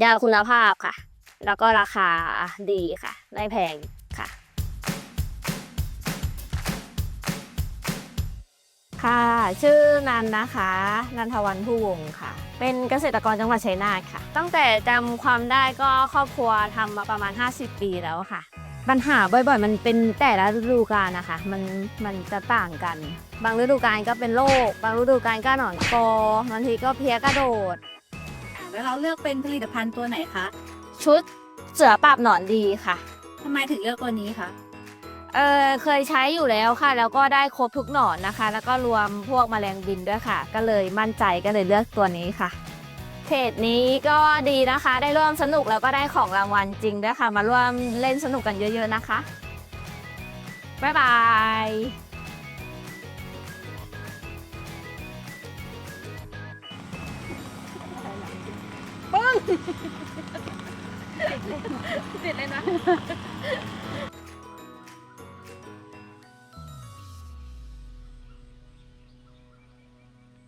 ยาคุณภาพค่ะ แล้วก็ราคาดีค่ะ ไม่แพงค่ะ ค่ะ ชื่อนันนะคะ นันทวันผู้วงศ์ค่ะ เป็นเกษตรกรจังหวัดชัยนาทค่ะ ตั้งแต่จำความได้ก็ครอบครัวทำมาประมาณ 50 ปีแล้วค่ะ ปัญหาบ่อยๆ มันเป็นแต่ละฤดูกาลนะคะ มันมันจะต่างกัน บางฤดูกาลก็เป็นโรคบางฤดูกาลก็หนอนกอบางทีก็เพี้ยกระโดด แล้วเราเลือกเป็นผลิตภัณฑ์ตัวไหนคะชุดเสือปราบหนอนดีค่ะ ทำไมถึงเลือกตัวนี้คะเออเคยใช้อยู่แล้วค่ะ แล้วก็ได้ครบทุกหนอนนะคะ แล้วก็รวมพวกแมลงบินด้วยค่ะ ก็เลยมั่นใจก็เลยเลือกตัวนี้ค่ะเพจนี้ก็ดีนะคะ ได้ร่วมสนุกแล้วก็ได้ของรางวัลจริงด้วยค่ะ มาร่วมเล่นสนุกกันเยอะ ๆนะคะ บ๊ายบาย ติดเลยนะ